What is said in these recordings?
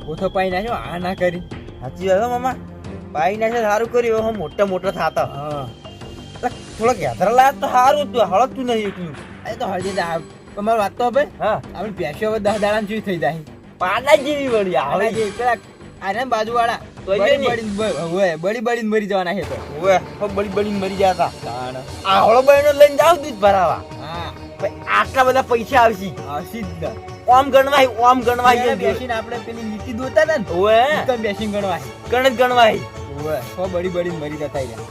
આપણે તો પાઈ નાખ્યો? આ ના કરી. સાચી વાત મામા. પાઈ નાખે સારું કર્યું હવે મોટા મોટા થાતા. થોડોક થોડા ગેધરા તો સારું હતું હળતું નહીં એટલું એ તો હળદી તમારી વાત તો હવે હા. આપણે હવે દસ દાડા જેવી થઈ જાય. પાડા જેવી વળી આવે જે પેલા આને બાજુ વાળા બળી બળી બળીને મરી જવાના છે તો. ઓવે હો બળી બળી મરી ગયા હતા. તાણ. આવળો લઈને જાવ દૂધ ભરાવા. હા. આટલા બધા પૈસા આવશે. સીધા ઓમ ગણવાય ઓમ ગણવાય એમ બેસીને આપણે પેલી લીટી દોતા ને? ઓએ ઈકન બેસીને ગણવાય ગણત ગણવાય ઓએ સો બળી બડી મરી જતા રહ્યા.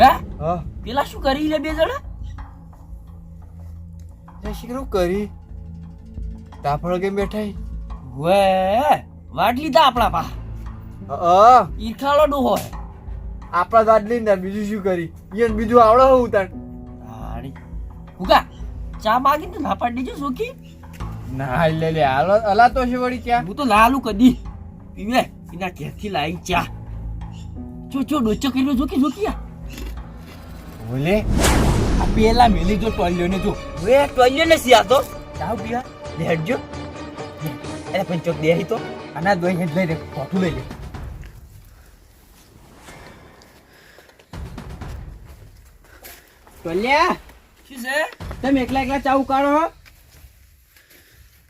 ગા હા. પેલા શું કરી લે બે જણા? તે શીખરું કરી. તાફળ કેમ બેઠાઈ વે વાટ લીધા આપણા પા. અ ઈખાળો ડો હોય આપણા દાદલી ને બીજું શું કરી? ઈયન બીજું આવડે હું હારી ઉગા ચા માગી તો ના પાડી દેજો સોકી ના લે લે હાલો અલા તો છે વળી ક્યાં? હું તો લાલુ કદી. પીવે એના ઘેરથી લાવી ચા. ચો ચો ડોચો કર્યો જોકી જોકી બોલે. આ પેલા મેલી જો ટોલ્યો ને જો. વે ટોલ્યો ને સિયા તો. ચાવ પીવા. લેડજો અરે પણ ચોક દે તો. આના દોઈ હેડ લઈ રે કોઠું લઈ લે. ટોલ્યા શું છે. તમે એકલા એકલા ચા હો.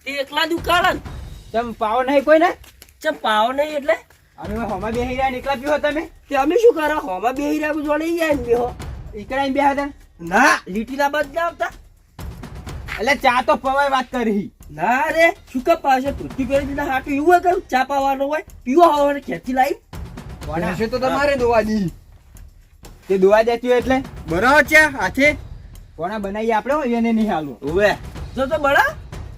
તે એકલા દુકાન તમે પાવો નહીં કોઈ ને? ચમ પાવ નહીં એટલે? અમે હોમાં બેહી રહ્યા એકલા પીવો તમે? તે અમે શું કરો? હોમાં બેહી રહ્યા જોડે જાય ને બેહો. ઈકડા બેહા હતા ના. લીટીના બદ ના આવતા. એટલે ચા તો પવાય વાત કરી. ના રે. શું કપ પાછો તૂટી કરી દીધા હાટું એવું હોય કરું ચા પાવાનો હોય? પીવો હવાને ખેંચી લાવી ભેંસો તો તમારે દોવા દી તે દોવા દેતી હોય એટલે? બરાબર છે હાથે. કોણા બનાવી આપણે એને નહીં હાલવું. હવે જો તો બળા.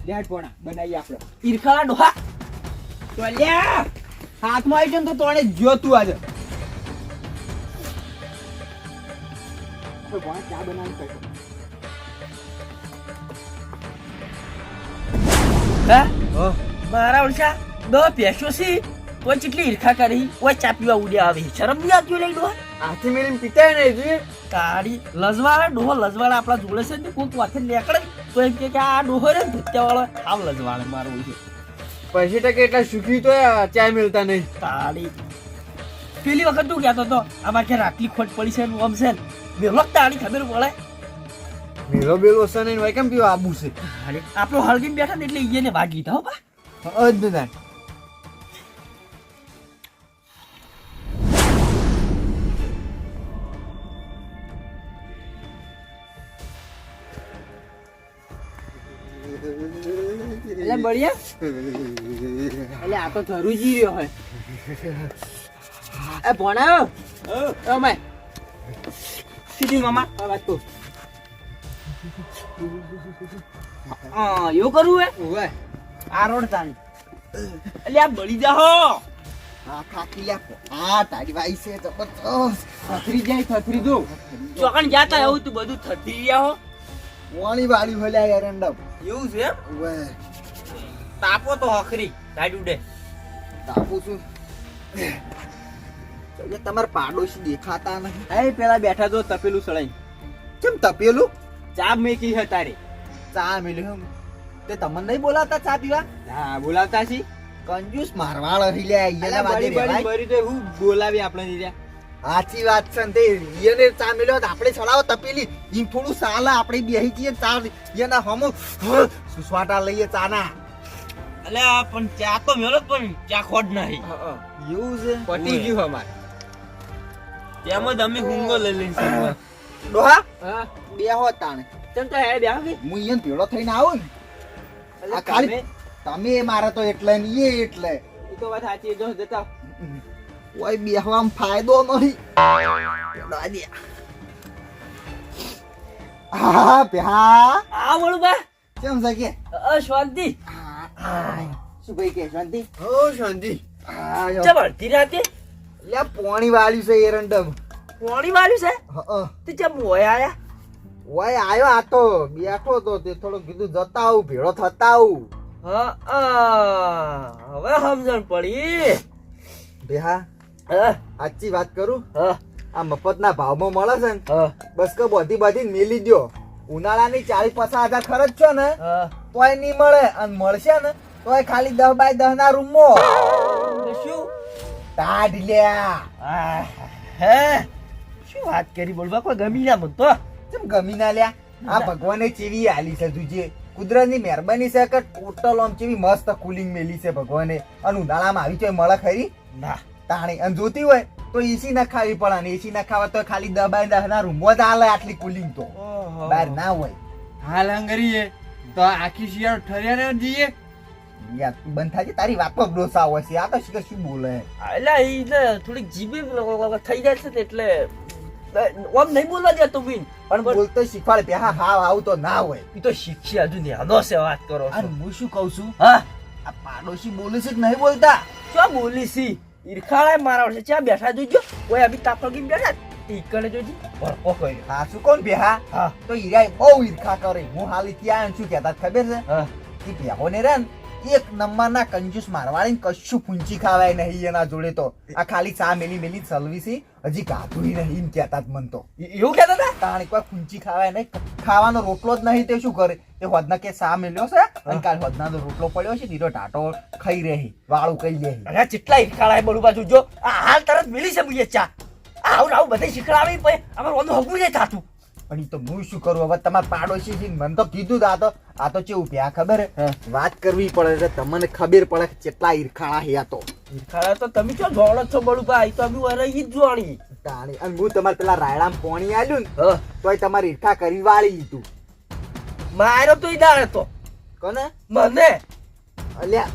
લેટ પોણા બનાવી આપણે. ઈરખાલા ડોહા. ચોલ્યા હાથમાં આવી ને તો તોણે જો તું આજે. ચા બનાવી મારા ઓળશા દો પેશો કોઈ ચીટલી ઈરખા કરી. કોઈ ચા પીવા ઉડ્યા આવે. શરમ નહીં આવતી લઈ ડોહા? હાથી મેળીને પીતાય નહીં જોઈએ. તારી લજવાળા ડોહો લજવાળા આપણા જોડે છે ને કોઈક વાથે લેકડે. તો એમ કે કે આ ડોહો રે ધોત્યા વાળો આમ લજવાળે મારો છે. પૈસા ટકે એટલા સુખી તો ચા મિલતા નહીં. તાળી પેલી વખત તું કહેતો હતો આમાં કે આટલી ખોટ પડી છે ને આમ છે ને. વેલો તાળી ખબર પડે? મેલો બેલો છે નહીં હોય કેમ પીવા આબુ છે? તાળી આપણો હળગીને બેઠા ને એટલે ઈને ભાગ લીધા હો બા. અદના એટલે બળિયા? એટલે આ તો ધરુજી રહ્યો હોય. એ ભણાયો ઓ માય સીધી મામા વાત કહું. હા એવું કરવું હે? ઓવે. આ રોડ તાણી એટલે આ બળી જા હો લ્યા. તારી વાઈ છે જબરજસ્ત. થથરી જાય થથરી જો ચોકણ જાતા એવું તું બધું થતી રહ્યા હો. વાણી વાળી એરંડમ. એવું છે એમ? તાપો તો હખરી. દાડુ ડે તાપું છું એટલે તમારા પાડોશી દેખાતા નહીં. એ પેલા બેઠા જો તપેલું સળાઈ. કેમ તપેલું? ચા મેકી છે તારે. ચા મેલ્યું તે તમને નહીં બોલાવતા ચા પીવા? હા બોલાવતા છી કંજૂસ મારવાળ રહી લે ઈયાના બળી રહેવાય. બળી તો હું બોલાવી આપણે ની સાચી વાત છે તે. ઈયને ચા મેલ્યો આપણે ચડાવો તપેલી. ઈ થોડું સાલા આપણે બેહી જઈએ ચા ઈયાના હમો સુસવાટા લઈએ ચાના. આ પણ ચા તો મેલો પણ ચા ખોટ નહીં એવું છે? પટી ગયું અમારે. તેમ જ અમે હુંગો લઈ લઈને શીખવા. ડોહા? હા. બેહો તાણે. ચમ તો હે બેહો કે? હું ઈયન ભેળો થઈને આવું ને. આ ખાલી- તમે મારા તો એટલે ને એ એટલે. એ તો વાત સાચી જો જતા. ઓય બેહવામાં ફાયદો નહીં. હા પ્યા આ વળું બા કેમ છે કે? અ શાંતિ. શું ભાઈ કે શાંતિ? હો શાંતિ. હા જો. ચમ અડધી રાતે? લ્યા પોણી વાળ્યું છે એરંડમ પોણી વાળ્યું છે? હં. તે ચમ હોય આયા? ઓય આયો આ તો બેઠો તો તે થોડું કીધું જતા આવું ભેળો થતા આવું. હા હવે સમજણ પડી. બેહા. હા. સાચી વાત કરું? હા. આ મફતના ભાવમાં મળે છે ને? હા. બસ કે બધી બધી મેલી દો ઉનાળાની ચાલીસ પચાસ હજાર ખર્ચ છો ને? હા. તોય નહીં મળે. અને મળશે ને તોય ખાલી દહ બાય દહ ના રૂમ. મો શું? ટાઢ લ્યા હે? શું વાત કરી બોલવા કોઈ ગમી ના મન તો. કેમ ગમી ના લ્યા? આ ભગવાને ચેવી આલી છે તુજે કુદરતની મહેરબાની છે કે ટોટલ આમ ચેવી મસ્ત કુલિંગ મેલી છે ભગવાને. અને ઉનાળામાં આવી ચોય મળે ખરી? ના. તાણી. અને જોતી હોય તો એસી ના ખાવી પડે. ને એસી ના ખાવા તો ખાલી દબાઈ દહના રૂમમાં જ હાલે આટલી કુલિંગ તો. બહાર ના હોય. હાલ હંગરીએ. તો આખી શિયાળ ઠર્યા ને જઈએ બંધ થાય છે. તારી વાતો ડોસા હોય છે. આ તો શું બોલે? એટલે ને થોડીક જીભે થઈ જાય છે ને એટલે ઓમ નહીં બોલવા દેતો બિન. પણ બોલતો શીખવાડે. બે હા હા આવું તો ના હોય. એ તો શીખી હજુ નેનો છે વાત કરો છો. અને હું શું કહું છું? હા. આ પાડોશી બોલે છે કે નહીં બોલતા? શું બોલી સી ઈરખાળા મારા વર્ષે ચા બેઠા જોઈજો કોઈ અભી તાપડ ગઈ બેઠા ઈકડે જોજી. ભરકો કર્યો હા શું કોણ બેહા? હા. તો ઈરાય બહુ ઈર્ખા કરે. હું હાલ ત્યાં શું કહેતા ખબર છે? હા. બેહોને રે ને એક નંબરના કંજૂસ કશું પૂંચી ખાવાય નહીં એના જોડે તો. આ ખાલી ચા મેલી મેલી સલવીસી હજી કાધું નહીં એમ કહેતા મન તો. એવું કહેતા હતા તાણી કોઈ પૂંચી ખાવાય નહીં. ખાવાનો રોટલો જ નહીં તે શું કરે? તે હોદના કે સા મેલ્યો છે અને કાલ હોદના રોટલો પડ્યો છે નીરો ટાટો ખાઈ રહી. વાળું કઈ લે અરે કેટલા ઈરખાળા બોલું બાજુ જો આ હાલ તરત મિલી છે ચા. આવું આવું બધે શીખડાવી પછી અમારે ઓનું હગું નહીં થતું. પણ તો હું શું કરું? હવે તમારા પાડોશી છે મને તો કીધું આ તો. આ તો ચેવું પ્યા ખબર? હે? વાત કરવી પડે એટલે તમને ખબર પડે કે કેટલા ઈરખાળા હે તો. ઈરખાળા તો તમે ચો જોડો છો બળું ભાઈ તો અમે વરે ઈ જ જોણી તાણી અને હું તમારે પેલા રાયડામ પોણી આલ્યું ને હા. તોય તમારે ઈરખા કરી વાળી લીધું માર્યો તો ઈ દાડે તો. કોને? મને. અલ્યા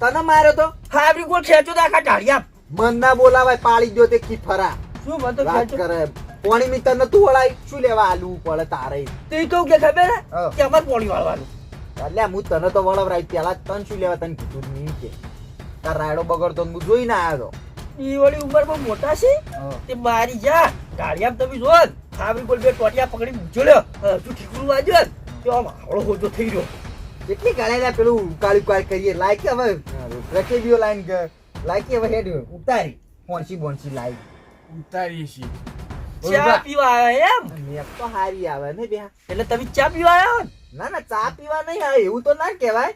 તને માર્યો તો? હાબરી કોણ ખેંચો તો આખા ઢાળિયા મન ના બોલાવાય પાળી જો તે કી ફરા. શું બધું તો વાત કરે. પોણી મિત્ર તું વળાય. શું લેવા આલુ પડે તારે? તો કહું કે ખબર હે? કે અમારે પોણી વાળવાનું. એટલે હું તને તો વળવરાય. પેલા તને શું લેવા તને કીધું નહીં કે. તાર રાયડો બગડતો હું જોઈ ના આવ્યો. ઈ વળી ઉંમરમાં મોટા છે. તે મારી જા. ગાડિયા તમે જો. ને બોલ બે ટોટિયા પકડી જોડ્યો તું ઠીકરું વાજ્યો તે તો આમ હાવળો હોજો થઈ રહ્યો કેટલી ગાડેલા પેલું ઉકાળી ઉકાળી કરીએ. લાઈક હવે. રકેબીઓ લાઈન લાઈક હવે હેડ ઉતારી. ફોનસી બોનસી લાઈક. ઉતારીએ છીએ. ચા પીવા આવ્યા એમ? મેપ તો હારી આવે ને બે એટલે તમે ચા પીવા આવ્યા ના ના ચા પીવા નહીં આવે એવું તો ના કહેવાય.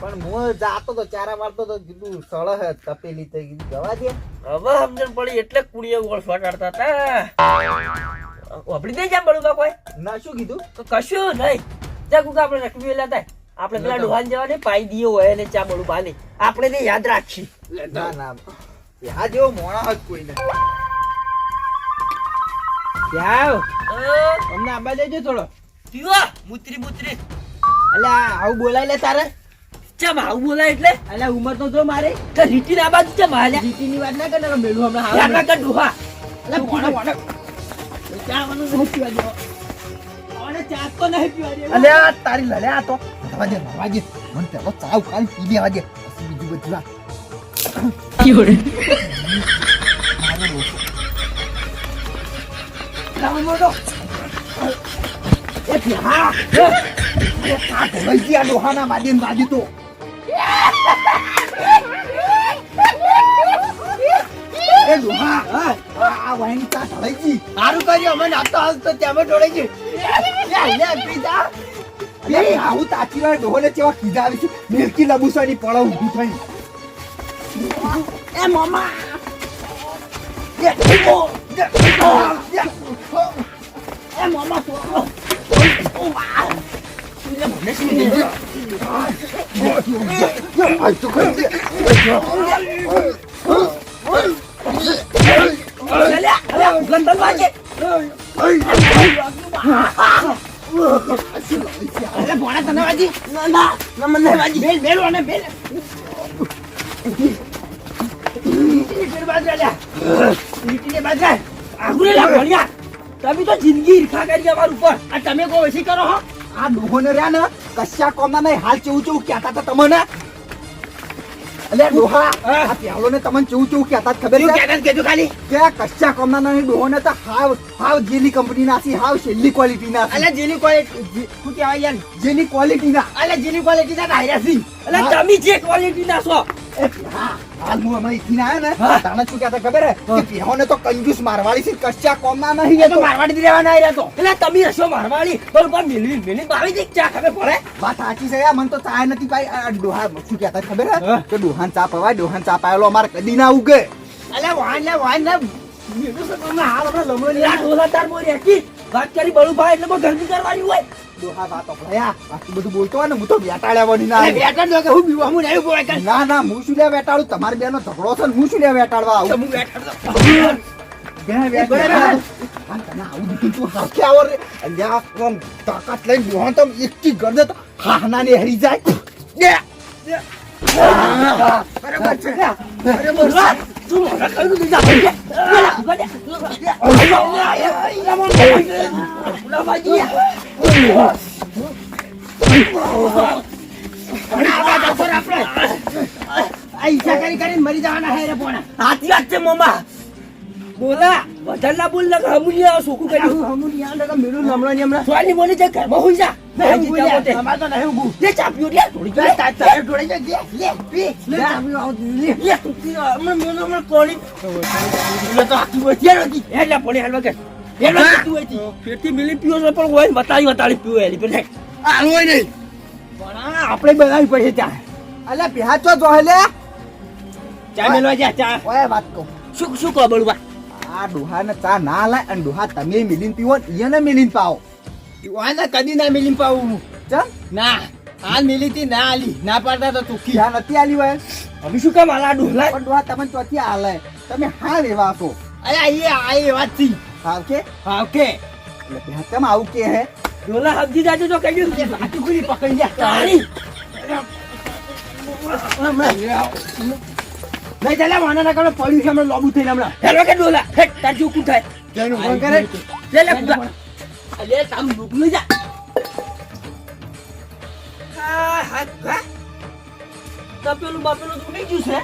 પણ હું જાતો તો ચારા મારતો તો કીધું સળ હે તપેલી તો કીધું જવા દે. હવે સમજણ પડી એટલે કુડીએ ગોળ ફટાડતા હતા. વાપરી દે જા બળુકા કોઈ? ના શું કીધું? તો કશું નહીં. જા કુકા આપણે રખવી વેલા થાય. આપણે પેલા ડોહાન જવા ને પાઈ દીયો હોય ને ચા બળુબા ને આપણે તે યાદ રાખી ના ના. યાદ જેવો મોણા જ કોઈ નહીં ત્યાં અમને આંબા દેજો થોડો. પીવો. મુત્રી મુત્રી. અલ્યા આવું બોલાય લે તારે. ચમ આવું બોલાય એટલે? અલ્યા ઉમર તો જો મારે. તો લીટી ના બાજુ ચમ હાલ્યા? ની વાત ના કરે મેળું હમણાં યાર ના કર ડોહા. અલ્યા મોણા મોણા ચા મને નહીં પીવા દો ઓને ચા તો નહીં પીવા દે અલ્યા તારી લડ્યા આ તો. વાજે વાજે મન પેલો ચાવ ખાલી પી દે વાજે બીજું બધું વાત લાવો મોટો એ પ્યા આ ગયા ડોહાના માદી ને બાજી તો એ ડોહા આ વાઈન ચા ઢળાઈ ગઈ સારું કર્યું અમે નાખતો હાલ તો ત્યાં ઢોળે છે એ આવું તાચી વાર ડોહોને કેવા કીધા આવી છે મિલ્કી લબુસાની એ મામા એ મામા તો આ તો કરી દે અલ્યા અલ્યા લંડન વાગે અરે ભોણા તને વાજી ના ના મને વાજી બેલ બેલ અને બેલ નીચે બાજુ નીચે બાજુ. આગુરે લા ભણ્યા તમે તો જિંદગી ઈર્ખા કરી અમાર ઉપર આ તમે કો વસી કરો હો. આ ડોહોને રહ્યા ને કશા કોમના નહીં હાલ ચેવું ચેવું કહેતા હતા તમને. એટલે ડોહા આ પ્યાલોને તમને ચેવું ચેવું કહેતા ખબર છે? ખાલી. કે કશા કોમના નહીં ડોહોને તો હાવ હાવ જેલી કંપની ના છે હાવ છેલ્લી ક્વોલિટી ના એટલે જેની ક્વોલિટી શું કહેવાય યાર? જેની ક્વોલિટી ના એટલે જેની ક્વોલિટી ના હાર્યા સી એટલે તમે જે ક્વોલિટી ના છો હાલ હું હમણાં ઈથી આયો ને? હા. શું કહેતા ખબર હે? કે પેહોને તો કંજૂસ મારવાડી છે કશા કોમના નહીં એ તો મારવાડી રહેવાના આવ્યા તો. એટલે તમે હશો મારવાડી? બરોબર મિલવી મિલી આવી દે ચા ખબર પડે? વાત સાચી છે મને તો ચા નથી પાઈ આ ડોહા શું કહેતા ખબર હે. કે ડોહાન ચા પવાય ડોહાન ચા પાયેલો અમારે કદી ના ઉગે. અલે વાન ને વાન મેલું તમને હાલ હમણાં લમણો ની આ ડોલા તાર હતી વાત કરી બળુભાઈ એટલે બહુ ગરમી કરવાની હોય. ડોહા વાત અપડાયા આટલું બધું બોલતો હોય ને હું તો વેટાડ્યાવાની ના અરે આવું. બેઠા જો કે હું બીવા હું નહીં બોલાય ના ના હું શું લે વેટાડું? તમારી બેનો ઝઘડો છે ને હું શું લે વેટાડવા આવું? હું બેઠા બે વેટાડવા હા, તને આવું દીધું તું હાથે આવો રે. અલ્યા આમ તાકાત લઈને ડોહાન તો એકથી ગરદે તો હાહનાને હરી જાય. બરાબર છે. બરાબર તું જવાના હે રે જા હાથી વાત છે મોમા બોલા વધારે ના બોલ ના હમુની આવો ઘરમાં હોઈ જા લે ચા પીઓ આવો પીઓ હમણાં હમણાં બોલી લે તો આખી હોય ત્યાં નથી એ લે પોણી હાલવા કે. એ લે તું હોય તી. ફેરથી મિલી પીઓ છો પણ હોય બતાવી બતાવી પીઓ એલી પર આ હોય નહીં. પણ આ આપણે બનાવી પડશે ત્યાં. અલ્યા પેહા ચો જો લે ચા મેલવા જા ચા. ઓય વાત કહું. શું શું કહો બળવા? આ ડોહાને ચા ના લાય અને ડોહા તમે મિલીને પીવો ને એને મિલીને પાવો. વાના કદી ના મિલી પાવું ચમ ના હાલ મિલી તી ના આલી ના પાડતા તો તું હા નથી આલી હોય હવે શું કામ આલા ડોલા પણ ડોહા તમને ચોથી હાલે તમે હા લેવા છો અરે એ આ એ વાતથી. હાવ કે હા કે એટલે કેમ આવું કે હે ડોલા હબજી જાજો તો કહી દઉં આટલી ખુલી પકડી જા તારી. નહીં ચાલે વાના ના કારણે પડ્યું છે હમણાં લોબુ થઈને હમણાં. હેલો કે ડોલા હેટ તાર જો કુ થાય? તેનું ફોન કરે. લે લે અલે તામ મોકલી જા. હા હા. હા તપેલું બાપેલું તું નહીં જ્યુસ હે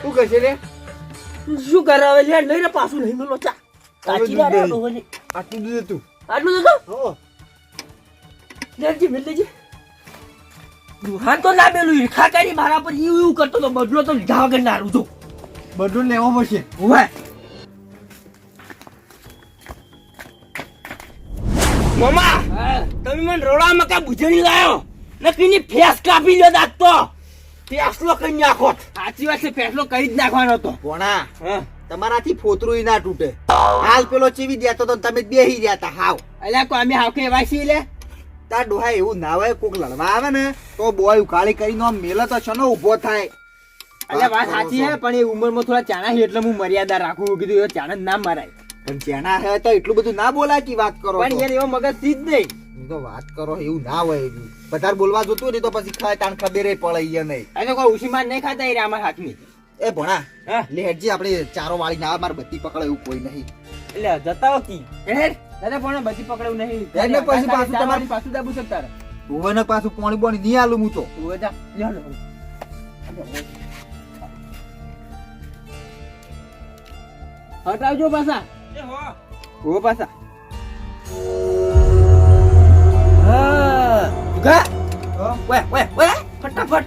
શું કરશે રે? શું કરાવે લે લઈને પાછું નહીં મેલો ચા કાચી દૂધ દે. ડોહલી. આટલું દૂધ હતું. આટલું તો લેજી મિલ લેજી દુહાન તો ના મેલું ઈર્ખા કરી મારા પર એવું એવું કરતો તો બદલો તો લીધા વગર ના રૂજો. બધું લેવો પડશે. હોય મામા તમે મને રોડા મકા બુજણી લાયો? નકીની ફેસ કાપી લ્યો દાંત તો. ફેસલો કઈ નાખો. સાચી વાત છે ફેસલો કરી જ નાખવાનો હતો. કોણા હા. તમારાથી ફોતરું ના તૂટે. હાલ પેલો ચીવી દેતો તો તમે બેહી ગયા તા હાવ. અલ્યા કો અમે હાવ કે એવા છીએ લે. તાર ડોહા એવું ના હોય કોક લડવા આવે ને તો બોય ઉકાળી કરીને આમ મેલો તો છનો ઊભો થાય. અલ્યા વાત સાચી હે પણ એ ઉંમરમાં થોડા ચાણા છે એટલે હું મર્યાદા રાખું. કીધું એ ચાણા ના મરાય. પણ જેના હે તો એટલું બધું ના બોલાય કે વાત કરો પણ યાર એવો મગજથી જ નહીં. તો વાત કરો એવું ના હોય વધારે બોલવા જોતું ને તો પછી ખાય તાણ ખબર પડે ઈ નહીં અને કોઈ ઉસીમાન નહીં ખાતા એ અમારા હાથની. એ ભણા લે હેડજી આપણે ચારો વાળી ના મારે બધી પકડે એવું કોઈ નહીં. એટલે જતા હોતી હેડ દાદા પણ બધી પકડવું નહીં. એટલે પછી પાછું તમારી પાછું દાબુ શકતા રહે. ઓવને પાછું પોણી બોણી નહીં આલું હું તો. જા હટાવજો પાછા. ઓ પાછા. હા. ગા વે વે વે ફટાફટ.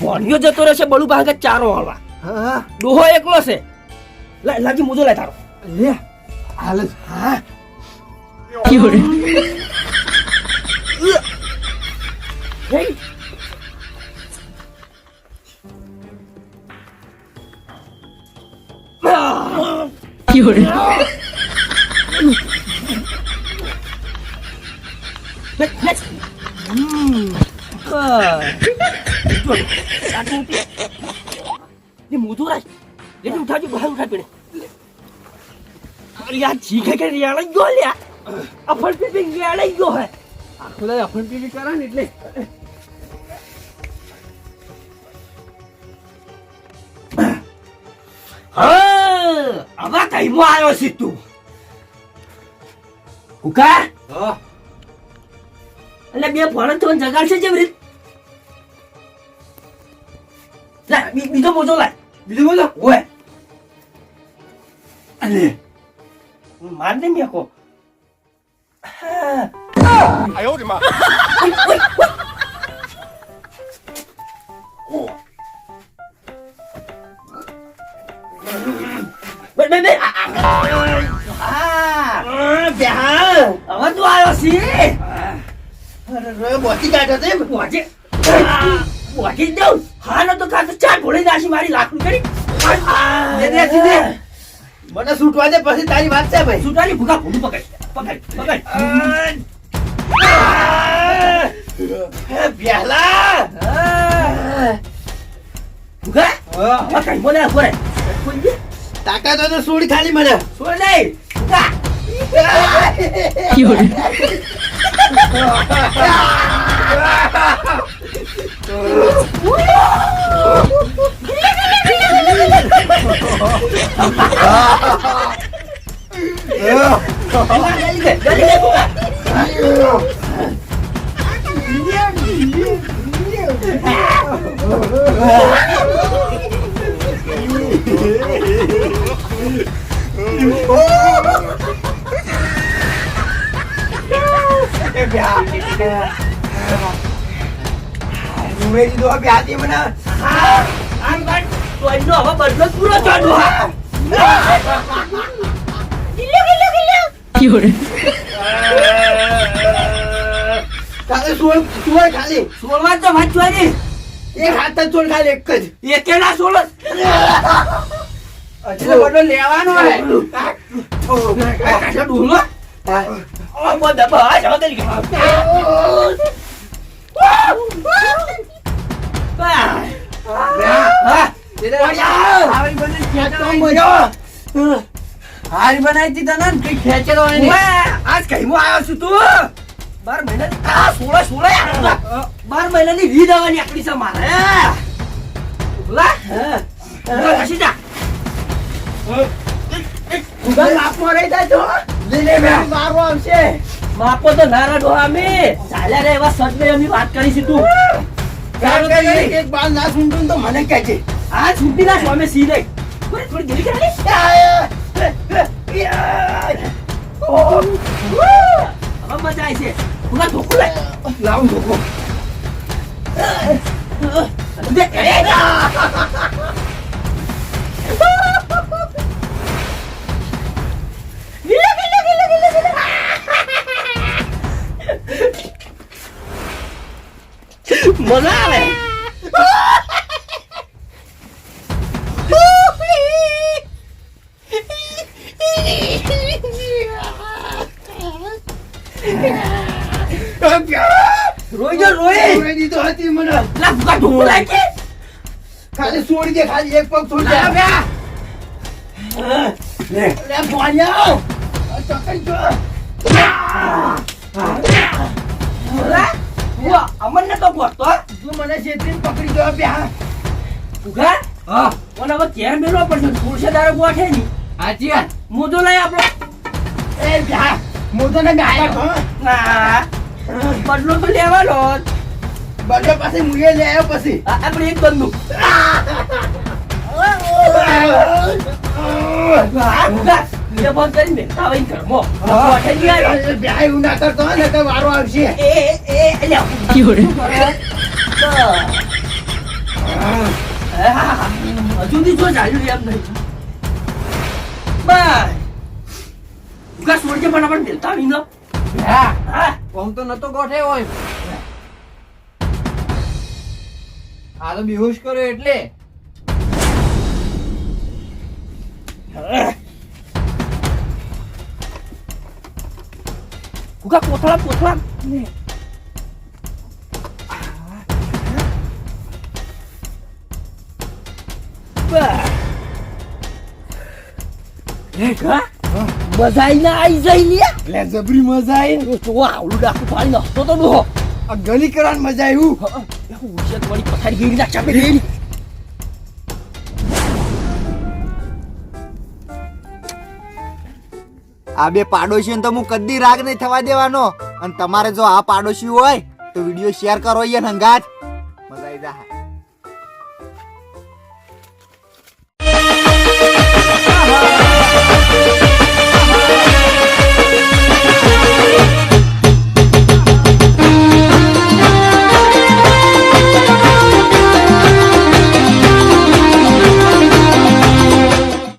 ભણ્યો જતો રહેશે બળુ ભાગે ચારો હળવા હા. ડોહો એકલો છે. લા- લાગી મુજો લાય તારો. લે હાલ જ. હા. Hey. Let's, let's. Hmm. Ah. Betul. Satu pie. Ni mutu rai. Dia ni utai juga utai pide. અરે યાર જી કે રિયાળા ગયો લ્યા અફળ પી રિયાળા ગયો હે આખો દાડો અફણ કરે ને એટલે હવે કઈમાં આવ્યો છે તું. ઉકા એટલે બે ભણત તો જગાડશે જેવી રીત. લા બી- બીજો મોજો લાય. બીજો મોજો? ઓય. અલે. માર દે મેકો. હા બે બેહાલ. હવે તું આવ્યો છે મોતી કાઢ્યો પહોંચે પહોંચી જ દઉં હા ન તો કાં તો ચાર ઢોળી નાખી મારી લાકડું કરી. મને છૂટવા દે પછી તારી વાત છે ભાઈ. સુટાની ભૂગા ભૂંડું પકડ પકડ પકડ. ભૂગા હવે કઈ બોલે તાકાત હોય તો છોડી ખાલી મને. છોડ નહીં ભૂગા ભૂગા જલ્દી ઉમેરી દો બ્યાતી મને આમ તો એનો હવે બદલો પૂરો ચાલુ હા કાલે તો વાંચવાની એક હાથ જ સોળ લેવાનો દે હારી બને ખેંચતો મર્યો હારી બનાવી દીધા ને કઈ ખેંચેલો. આજ કઈમો આવ્યો છું તું બાર મહિનાની આ સોળે સોળે બાર મહિનાની વીજ આવવાની આકડી છે મારે કશી જા માપમાં રહી જાય તો લીલે આવશે. માપો તો નારા ડોહા અમે ચાલ્યા રે એવા સજ અમે વાત કરી છે તું. એક બાર ના સુનતું તો મને કહેજે આ છૂટી ના સ્વામે સી થોડી થોડી કરી હવે મજા આવી છે. પૂરા ધોકું લે. લાવું ધોકો છોડી દે ખાલી એક પગ છોડી દે લે. લે ભણ્યા. ચકન જો. અમરને તો ગોતતો તું મને છેતરીને પકડી ગયો બે હા. હવે મેળવો પડશે તારે ગોઠે લઈ આપણો એ બ્યા હું તને ગાયક હા. બદલો તો લેવાનો બધો પછી મુએ લે આવ્યો પછી. આપણે એક. હા, હજુ જો ચાલ્યું એમ નહીં. બસ. ભૂકા છોડજે પણ આપણે બેલતા આવી ન. હા. હા. આમ તો નતો ગોઠે હોય. આ તો બેહોશ કર્યો એટલે. ભૂકા કોથળા કોથળા મજા આઈ ના જઈ લે જબરી મજા આવી તો આવડું ડાકું પાડી નાખતો તો ડોહો આ ગલી કરવાની મજા આવ્યું ઉછેર વળી પથારી ગઈ ના ચાપે ગઈ આ બે પાડોશીઓને તો હું કદી રાગ નહીં થવા દેવાનો. અને તમારે જો આ પાડોશી હોય તો વીડિયો શેર કરો અહીંયા હંગાત.